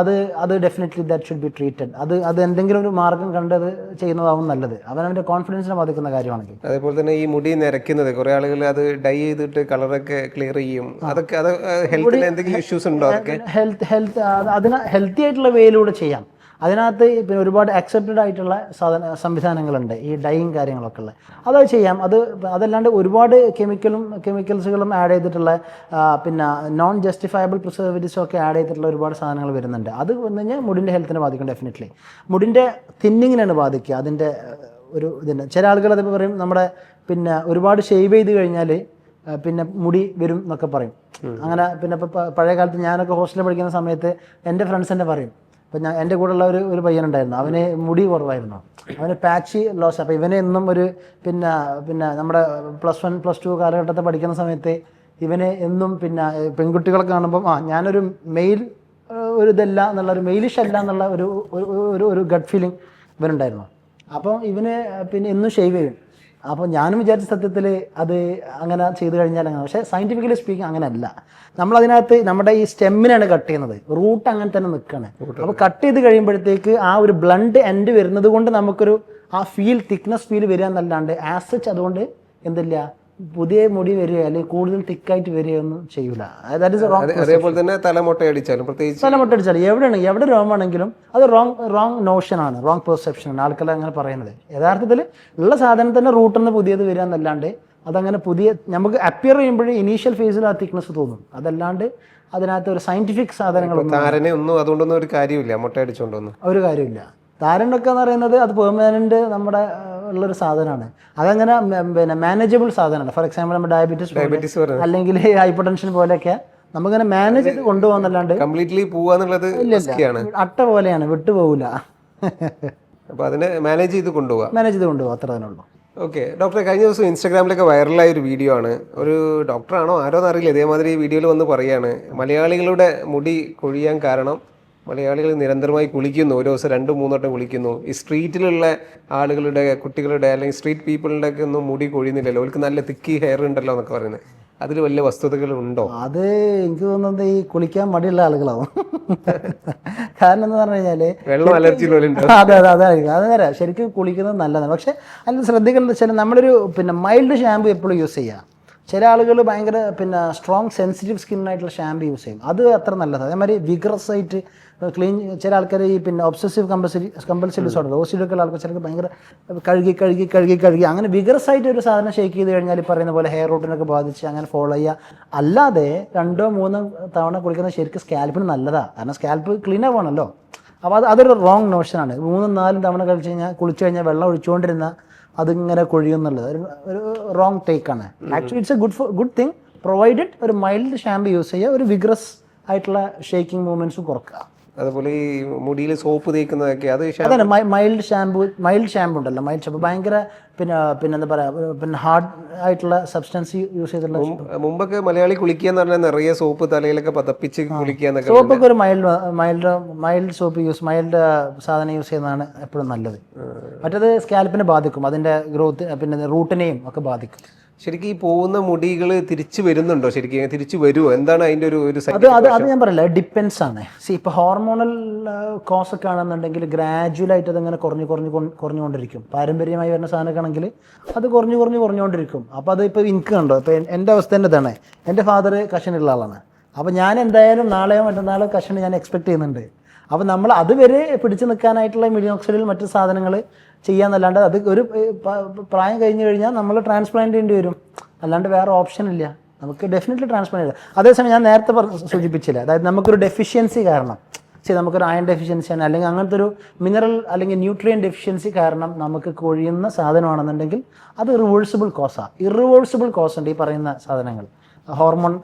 അത് അത് definitely that should be treated അത് അത് എന്തെങ്കിലും ഒരു മാർഗം കണ്ടത് ചെയ്യുന്നതാവും നല്ലത്. അവനവന്റെ കോൺഫിഡൻസിനെ ബാധിക്കുന്ന കാര്യമാണെങ്കിൽ. അതേപോലെ തന്നെ ഈ മുടി നിരക്കുന്നത് കുറെ ആളുകൾ അത് ഡൈ ചെയ്തിട്ട് കളറൊക്കെ ക്ലിയർ ചെയ്യും. അതൊക്കെ അത് ഹെൽത്തിൽ എന്തെങ്കിലും ഇഷ്യൂസ് ഉണ്ടോ? അതൊക്കെ? ഹെൽത്ത് ഹെൽത്ത് അതിന് ഹെൽത്തി ആയിട്ടുള്ള വേയിലൂടെ ചെയ്യാം. അതിനകത്ത് പിന്നെ ഒരുപാട് അക്സെപ്റ്റഡ് ആയിട്ടുള്ള സാധന സംവിധാനങ്ങളുണ്ട് ഈ ഡൈയും കാര്യങ്ങളൊക്കെ ഉള്ളത് അത് ചെയ്യാം. അത് അതല്ലാണ്ട് ഒരുപാട് കെമിക്കലും കെമിക്കൽസുകളും ആഡ് ചെയ്തിട്ടുള്ള പിന്നെ നോൺ ജസ്റ്റിഫയബിൾ പ്രിസർവേറ്റീവ്സും ഒക്കെ ആഡ് ചെയ്തിട്ടുള്ള ഒരുപാട് സാധനങ്ങൾ വരുന്നുണ്ട്. അത് വന്നു കഴിഞ്ഞാൽ മുടിന്റെ ഹെൽത്തിനെ ബാധിക്കും ഡെഫിനറ്റ്ലി മുടിന്റെ തിന്നിങ്ങിനാണ് ബാധിക്കുക. അതിന്റെ ഒരു ഇതിന് ചില ആളുകൾ അതിപ്പോൾ പറയും നമ്മുടെ പിന്നെ ഒരുപാട് ഷേവ് ചെയ്ത് കഴിഞ്ഞാൽ പിന്നെ മുടി വരും എന്നൊക്കെ പറയും. അങ്ങനെ പിന്നെ ഇപ്പോൾ പഴയ കാലത്ത് ഞാനൊക്കെ ഹോസ്റ്റലിൽ പഠിക്കുന്ന സമയത്ത് എന്റെ ഫ്രണ്ട്സ് തന്നെ പറയും ഇപ്പം ഞാൻ എന്റെ കൂടെയുള്ള ഒരു ഒരു പയ്യനുണ്ടായിരുന്നു. അവന് മുടി കുറവായിരുന്നു. അവന് പാച്ചി ലോസ് അപ്പോൾ ഇവനെ എന്നും ഒരു പിന്നെ പിന്നെ നമ്മുടെ പ്ലസ് വൺ പ്ലസ് ടു കാലഘട്ടത്തിൽ പഠിക്കുന്ന സമയത്ത് ഇവനെ എന്നും പിന്നെ പെൺകുട്ടികളെ കാണുമ്പം ആ ഞാനൊരു മെയിൽ ഒരു ഇതല്ല എന്നുള്ള ഒരു മെയിലിഷ് അല്ല എന്നുള്ള ഒരു- ഒരു ഒരു ഗഡ് ഫീലിംഗ് ഇവനുണ്ടായിരുന്നു. അപ്പം ഇവന് പിന്നെ എന്നും ഷെയ്വ് ചെയ്യും. അപ്പോൾ ഞാനും വിചാരിച്ച സത്യത്തിൽ അത് അങ്ങനെ ചെയ്തു കഴിഞ്ഞാൽ അങ്ങനെ. പക്ഷേ സയന്റിഫിക്കലി സ്പീക്കിംഗ് അങ്ങനെയല്ല. നമ്മളതിനകത്ത് നമ്മുടെ ഈ സ്റ്റെമ്മിനാണ് കട്ട് ചെയ്യുന്നത്. റൂട്ട് അങ്ങനെ തന്നെ നിൽക്കുകയാണ്. അപ്പോൾ കട്ട് ചെയ്ത് കഴിയുമ്പോഴത്തേക്ക് ആ ഒരു ബ്ലണ്ട് എൻഡ് വരുന്നത് കൊണ്ട് നമുക്കൊരു ആ ഫീൽ തിക്നെസ് ഫീൽ വരിക എന്നല്ലാണ്ട് ആസ് സച്ച് അതുകൊണ്ട് എന്തില്ല പുതിയ മുടി വരിക അല്ലെങ്കിൽ കൂടുതൽ തിക്കായിട്ട് ചെയ്യൂല. ഇസ് റോങ് അതെ- അതേപോലെ തന്നെ തലമുട്ട അടിച്ചാലും പ്രത്യേകിച്ച് തലമുട്ട അടിച്ചാലും എവിടെയാണ് എവിടെ രോഗമാണെങ്കിലും അത് റോങ് റോങ് നോഷനാണ് റോങ് പെർസെപ്ഷനാണ് ആൾക്കാർ അങ്ങനെ പറയുന്നത്. യഥാർത്ഥത്തിൽ ഉള്ള സാധനം തന്നെ റൂട്ടിൽ നിന്ന് പുതിയത് വരിക എന്നല്ലാണ്ട് അതങ്ങനെ പുതിയ നമുക്ക് അപ്പിയർ ചെയ്യുമ്പോഴേ ഇനീഷ്യൽ ഫേസിൽ ആ തിക്നെസ് തോന്നും. അതല്ലാണ്ട് അതിനകത്ത് ഒരു സയന്റിഫിക് സാധനങ്ങളൊന്നും താരനെ ഒന്നും അതുകൊണ്ടൊന്നും ഒരു കാര്യമില്ല മുട്ട അടിച്ചുകൊണ്ടൊന്നും ഒരു കാര്യമില്ല. താരനൊക്കെ എന്ന് പറയുന്നത് അത് പെർമനന്റ് നമ്മുടെ ഉള്ളൊരു സാധനമാണ്. അതങ്ങനെ പിന്നെ മാനേജബിൾ സാധനമാണ്. ഫോർ എക്സാമ്പിൾ നമ്മുടെ ഡയബറ്റീസ് ഡയബറ്റീസ് അല്ലെങ്കിൽ ഹൈപ്പർ ടെൻഷൻ പോലെയൊക്കെ നമുക്കിങ്ങനെ മാനേജ് ചെയ്ത് കൊണ്ടുപോകുന്നല്ലാണ്ട് കംപ്ലീറ്റ്ലി പോവാന്നുള്ളത് അട്ട പോലെയാണ് വിട്ടുപോകില്ല അതിനെ മാനേജ് ചെയ്ത് കൊണ്ടുപോകാം മാനേജ് ചെയ്ത് കൊണ്ടുപോകാം അത്ര തന്നെ ഉള്ളൂ. ഓക്കെ ഡോക്ടറെ കഴിഞ്ഞ ദിവസം ഇൻസ്റ്റാഗ്രാമിലൊക്കെ വൈറലായ ഒരു വീഡിയോ ആണ്. ഒരു ഡോക്ടറാണോ ആരോന്നറിയില്ല. ഇതേമാതിരി വീഡിയോയിൽ വന്ന് പറയാണ്. മലയാളികളുടെ മുടി കൊഴിയാൻ കാരണം മലയാളികൾ നിരന്തരമായി കുളിക്കുന്നു. ഒരു ദിവസം രണ്ടും മൂന്നോട്ടം കുളിക്കുന്നു. ഈ സ്ട്രീറ്റിലുള്ള ആളുകളുടെ കുട്ടികളുടെ അല്ലെങ്കിൽ സ്ട്രീറ്റ് പീപ്പിളിന്റെ ഒക്കെ ഒന്നും മുടി കൊഴിയുന്നില്ലല്ലോ. അവർക്ക് നല്ല തിക്കി ഹെയർ ഉണ്ടല്ലോ എന്നൊക്കെ പറയുന്നത്. അതിൽ വലിയ വസ്തുതകൾ ഉണ്ടോ? അത് എനിക്ക് തോന്നുന്നത് ഈ കുളിക്കാൻ മടിയുള്ള ആളുകളാവും. കാരണം എന്ന് പറഞ്ഞു കഴിഞ്ഞാൽ വെള്ളം അലർജി അതെ അതെ അതായിരിക്കും അത്. നേരെ ശരിക്കും കുളിക്കുന്നത് നല്ലതാണ്. പക്ഷെ അതിൽ ശ്രദ്ധിക്കേണ്ടത് വെച്ചാൽ നമ്മളൊരു പിന്നെ മൈൽഡ് ഷാമ്പു എപ്പോഴും യൂസ് ചെയ്യുക ചില ആളുകൾ ഭയങ്കര പിന്നെ സ്ട്രോങ് സെൻസിറ്റീവ് സ്കിന്നായിട്ടുള്ള ഷാമ്പു യൂസ് ചെയ്യും. അത് അത്ര നല്ലതാണ് അതേമാതിരി വിഗ്രസ് ആയിട്ട് ക്ലീൻ ചില ആൾക്കാർ ഈ പിന്നെ ഒബ്സസീവ് കമ്പൽസറി കമ്പൽസറി ഡിസോർഡർ ഓസിഡൊക്കെ ആൾക്കാർ ചിലർക്ക് ഭയങ്കര കഴുകി കഴുകി കഴുകി കഴുകി അങ്ങനെ വിഗ്രസ് ആയിട്ട് ഒരു സാധനം ഷേക്ക് ചെയ്ത് കഴിഞ്ഞാൽ പറയുന്ന പോലെ ഹെയർ റൂട്ടിനൊക്കെ ബാധിച്ച് അങ്ങനെ ഫോളോ ചെയ്യുക. അല്ലാതെ രണ്ടോ മൂന്നോ തവണ കുളിക്കുന്ന ശരിക്കും സ്കാൽപ്പിന് നല്ലതാണ് കാരണം സ്കാൽപ്പ് ക്ലീൻ ആവുകയാണല്ലോ. അപ്പോൾ അത് അതൊരു റോങ് നോഷനാണ് മൂന്നും നാലും തവണ കഴിച്ച് കഴിഞ്ഞാൽ കുളിച്ചു കഴിഞ്ഞാൽ വെള്ളം ഒഴിച്ചുകൊണ്ടിരുന്ന അതിങ്ങനെ കൊഴിയും എന്നുള്ളത്. ഒരു റോങ് ടേക്ക് ആണ്. Actually it's a good for good thing provided ഒരു മൈൽഡ് ഷാമ്പു യൂസ് ചെയ്യുക ഒരു വിഗ്രസ് ആയിട്ടുള്ള ഷേക്കിംഗ് മൂവ്മെന്റ്സ് കുറക്കുക. അതുപോലെ ഈ മുടിയിൽ സോപ്പ് തേക്കുന്നതൊക്കെ അത് അതാണ് മൈൽഡ് ഷാമ്പു മൈൽഡ് ഷാമ്പു ഉണ്ടല്ലോ മൈൽഡ് ഷാമ്പു ഭയങ്കര പിന്നെ പിന്നെ എന്താ പറയുക പിന്നെ ഹാർഡ് ആയിട്ടുള്ള സബ്സ്റ്റൻസ് യൂസ് ചെയ്തിട്ടുള്ള മുമ്പൊക്കെ മലയാളി കുളിക്കുക എന്ന് പറഞ്ഞാൽ നിറയെ സോപ്പ് തലയിലൊക്കെ പതപ്പിച്ച് കുളിക്കുക എന്നൊക്കെ സോപ്പൊക്കെ ഒരു mild mild mild soap use mild സാധനം യൂസ് ചെയ്യുന്നതാണ് എപ്പോഴും നല്ലത്. മറ്റത് സ്കാൽപ്പിനെ ബാധിക്കും അതിന്റെ ഗ്രോത്ത് പിന്നെ റൂട്ടിനെയും ഒക്കെ ബാധിക്കും. ശരിക്കും ഈ പോകുന്ന മുടികൾ തിരിച്ചു വരുന്നുണ്ടോ? ശരിക്കും തിരിച്ചു വരുമോ എന്താണ് അതിന്റെ ഒരു ഒരു അത് അത് അത് ഞാൻ പറയില്ല ഡിപ്പെൻസ് ആണ്. സി ഇപ്പൊ ഹോർമോണൽ കോസ് ഒക്കെ ആണെന്നുണ്ടെങ്കിൽ ഗ്രാജുവൽ ആയിട്ട് അതങ്ങനെ കുറഞ്ഞു കുറഞ്ഞു കുറഞ്ഞുകൊണ്ടിരിക്കും. പാരമ്പര്യമായി വരുന്ന സാധനമൊക്കെ ആണെങ്കിൽ അത് കുറഞ്ഞു കുറഞ്ഞു കുറഞ്ഞുകൊണ്ടിരിക്കും. അപ്പോൾ അത് ഇപ്പോൾ എനിക്ക് കണ്ടോ? ഇപ്പോൾ എന്റെ അവസ്ഥ തന്നെ ഇതാണ് എന്റെ ഫാദർ കഷനുള്ള ആളാണ്. അപ്പോൾ ഞാൻ എന്തായാലും നാളെയോ മറ്റന്നാളോ കഷൻ ഞാൻ എക്സ്പെക്ട് ചെയ്യുന്നുണ്ട്. അപ്പോൾ നമ്മൾ അതുവരെ പിടിച്ചു നിൽക്കാനായിട്ടുള്ള മിഡിയോക്സിഡിൽ മറ്റു സാധനങ്ങൾ ചെയ്യാന്നല്ലാണ്ട് അത് ഒരു പ്രായം കഴിഞ്ഞു കഴിഞ്ഞാൽ നമ്മൾ ട്രാൻസ്പ്ലാന്റ് ചെയ്യേണ്ടി വരും. അല്ലാണ്ട് വേറെ ഓപ്ഷൻ ഇല്ല. നമുക്ക് ഡെഫിനറ്റ്ലി ട്രാൻസ്പ്ലാന്റ് ചെയ്യാം. അതേസമയം ഞാൻ നേരത്തെ സൂചിപ്പിച്ചില്ല? അതായത് നമുക്കൊരു ഡെഫിഷ്യൻസി കാരണം. ശരി നമുക്കൊരു അയൺ ഡെഫിഷ്യൻസി ആണ്. അല്ലെങ്കിൽ അങ്ങനത്തെ ഒരു മിനറൽ അല്ലെങ്കിൽ ന്യൂട്രിയൻ ഡെഫിഷ്യൻസി കാരണം നമുക്ക് കൊഴിയുന്ന സാധനമാണെന്നുണ്ടെങ്കിൽ അത് റിവേഴ്സിബിൾ കോസാണ് ഇറിവേഴ്സിബിൾ കോസ് ഉണ്ട് ഈ പറയുന്ന സാധനങ്ങൾ. ഹോർമോൺ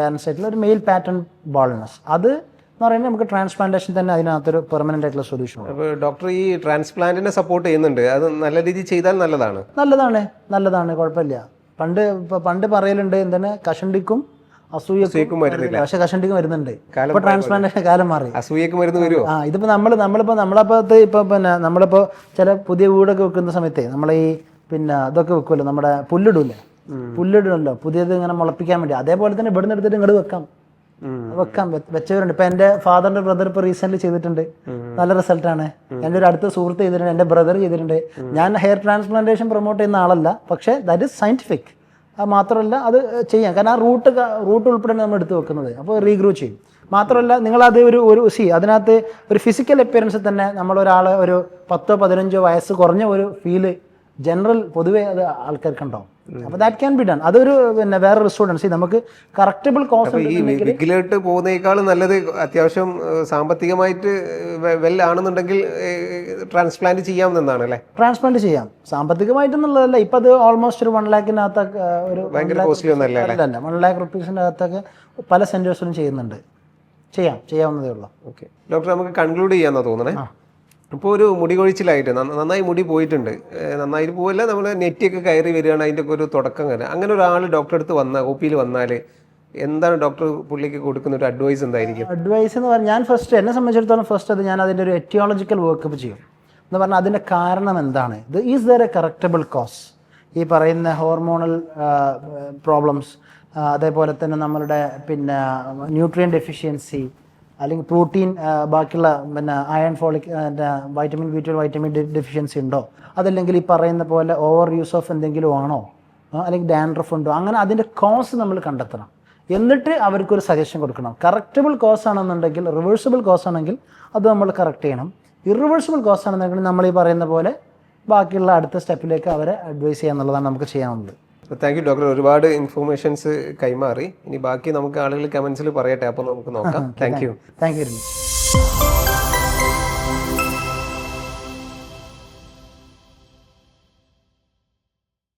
ബാലൻസ് ആയിട്ടുള്ള ഒരു മെയിൽ പാറ്റേൺ ബാൾനെസ് അത് എന്ന് പറയുന്നത് നമുക്ക് ട്രാൻസ്പ്ലാന്റേഷൻ തന്നെ അതിനകത്തൊരു പെർമനന്റ് ആയിട്ടുള്ള സൊല്യൂഷൻ അപ്പോൾ ഡോക്ടർ ഈ ട്രാൻസ്പ്ലാന്റിനെ സപ്പോർട്ട് ചെയ്യുന്നുണ്ട്. അത് നല്ല രീതിയിൽ ചെയ്താൽ നല്ലതാണ്. നല്ലതാണ് നല്ലതാണ് കുഴപ്പമില്ല. പണ്ട് ഇപ്പൊ പണ്ട് പറയലുണ്ട് എന്താണ്? കഷണ്ടിക്കും അസൂയക്കും വരുന്നില്ല. പക്ഷെ കഷണ്ടിക്കും വരുന്നുണ്ട്. ഇപ്പൊ ട്രാൻസ്പ്ലാന്റേഷൻ കാലം മാറി. അസൂയക്ക് മരുന്ന് വരുമോ ആ ഇതിപ്പോ നമ്മൾ നമ്മളിപ്പോ നമ്മളപ്പത്ത് ഇപ്പൊ പിന്നെ നമ്മളിപ്പോ ചില പുതിയ വീടൊക്കെ വെക്കുന്ന സമയത്ത് നമ്മളെ ഈ പിന്നെ ഇതൊക്കെ വെക്കുമല്ലോ നമ്മുടെ പുല്ലിടൂല്ലേ? പുല്ലിടണല്ലോ പുതിയത് ഇങ്ങനെ മുളപ്പിക്കാൻ വേണ്ടി. അതേപോലെ തന്നെ ഇവിടുന്ന് എടുത്തിട്ട് ഇങ്ങോട്ട് വെക്കാം. വെക്കാം വെ- വെച്ചവരുണ്ട്. ഇപ്പൊ എന്റെ ഫാദറിന്റെ ബ്രദർ ഇപ്പൊ റീസെന്റ് ചെയ്തിട്ടുണ്ട്. നല്ല റിസൾട്ട് ആണ് എന്റെ ഒരു അടുത്ത സുഹൃത്ത് ചെയ്തിട്ടുണ്ട്. എന്റെ ബ്രദർ ചെയ്തിട്ടുണ്ട്. ഞാൻ ഹെയർ ട്രാൻസ്പ്ലാന്റേഷൻ പ്രൊമോട്ട് ചെയ്യുന്ന ആളല്ല. പക്ഷേ ദാറ്റ് ഇസ് സയന്റിഫിക് അത് മാത്രമല്ല അത് ചെയ്യാം. കാരണം ആ റൂട്ട് റൂട്ട് ഉൾപ്പെടെ നമ്മൾ എടുത്തു വെക്കുന്നത്. അപ്പോൾ റീഗ്രോ ചെയ്യും. മാത്രമല്ല നിങ്ങളത് ഒരു ഒരു സി അതിനകത്ത് ഒരു ഫിസിക്കൽ അപ്പിയറൻസിൽ തന്നെ നമ്മളൊരാളെ ഒരു പത്തോ പതിനഞ്ചോ വയസ്സ് കുറഞ്ഞ ഒരു ഫീൽ ജനറൽ പൊതുവേ അത് ആൾക്കാർക്ക് ഉണ്ടാവും അപ്പൊ ദാറ്റ് ക്യാൻ ബി ഡൺ അതൊരു പിന്നെ വേറെ റിസോർട്ട് നമുക്ക് കറക്റ്റബിൾ കോസ്റ്റ് ഈ പോകുന്നേക്കാളും നല്ലത് അത്യാവശ്യം സാമ്പത്തികമായിട്ട് വെൽ ആണെന്നുണ്ടെങ്കിൽ ട്രാൻസ്പ്ലാന്റ് ചെയ്യാമെന്നാണ് അല്ലേ? ട്രാൻസ്പ്ലാന്റ് ചെയ്യാം. സാമ്പത്തികമായിട്ട് എന്നുള്ളതല്ല ഇപ്പൊ അത് ഓൾമോസ്റ്റ് ഒരു വൺ ലാഖിനകത്തൊക്കെ ഒരു അല്ല? വൺ ലാഖ് റുപ്പീസിനകത്തൊക്കെ പല സെന്റേഴ്സിലും ചെയ്യുന്നുണ്ട്. ചെയ്യാം. ചെയ്യാവുന്നതേ ഉള്ളൂ. ഓക്കെ ഡോക്ടർ നമുക്ക് കൺക്ലൂഡ് ചെയ്യാന്നാ തോന്നണേ. ഇപ്പോൾ ഒരു മുടി കൊഴിച്ചിലായിട്ട് നന്നായി മുടി പോയിട്ടുണ്ട്. നന്നായി പോവില്ല നമ്മൾ നെറ്റിയൊക്കെ കയറി വരികയാണ് അതിന്റെ ഒക്കെ ഒരു തുടക്കം തന്നെ അങ്ങനെ ഒരാൾ ഡോക്ടറെ അടുത്ത് വന്ന ഒ പിയിൽ വന്നാൽ എന്താണ് ഡോക്ടർ പുള്ളിക്ക് കൊടുക്കുന്ന ഒരു അഡ്വൈസ് എന്തായിരിക്കും? അഡ്വൈസ് എന്ന് പറഞ്ഞാൽ ഞാൻ ഫസ്റ്റ് എന്നെ സംബന്ധിച്ചിടത്തോളം ഫസ്റ്റ് അത് ഞാൻ അതിന്റെ ഒരു എറ്റിയോളജിക്കൽ വർക്കപ്പ് ചെയ്യും. എന്ന് പറഞ്ഞാൽ അതിന്റെ കാരണം എന്താണ്? ഇത് is there a correctable cause ഈ പറയുന്ന ഹോർമോണൽ പ്രോബ്ലംസ് അതേപോലെ തന്നെ നമ്മളുടെ പിന്നെ ന്യൂട്രിയൻ ഡെഫിഷ്യൻസി അല്ലെങ്കിൽ പ്രോട്ടീൻ ബാക്കിയുള്ള പിന്നെ iron folic vitamin B twelve vitamin D deficiency ഉണ്ടോ? അതല്ലെങ്കിൽ ഈ പറയുന്ന പോലെ ഓവർ യൂസ് ഓഫ് എന്തെങ്കിലും ആണോ? അല്ലെങ്കിൽ ഡാൻഡ്രഫ് ഉണ്ടോ? അങ്ങനെ അതിന്റെ കോസ് നമ്മൾ കണ്ടെത്തണം. എന്നിട്ട് അവർക്കൊരു സജഷൻ കൊടുക്കണം. കറക്റ്റബിൾ കോസ് ആണെന്നുണ്ടെങ്കിൽ റിവേഴ്സിബിൾ കോസ് ആണെങ്കിൽ അത് നമ്മൾ കറക്റ്റ് ചെയ്യണം. ഇറിവേഴ്സിബിൾ കോസ് ആണെന്നുണ്ടെങ്കിൽ നമ്മൾ ഈ പറയുന്ന പോലെ ബാക്കിയുള്ള അടുത്ത സ്റ്റെപ്പിലേക്ക് അവരെ അഡ്വൈസ് ചെയ്യുക എന്നുള്ളതാണ് നമുക്ക് ചെയ്യാനുള്ളത്. താങ്ക് യു ഡോക്ടർ ഒരുപാട് ഇൻഫോർമേഷൻസ് കൈമാറി. ഇനി ബാക്കി നമുക്ക് ആളുകൾ കമൻസിൽ പറയട്ടെ. അപ്പോൾ നമുക്ക് നോക്കാം. Thank you thank you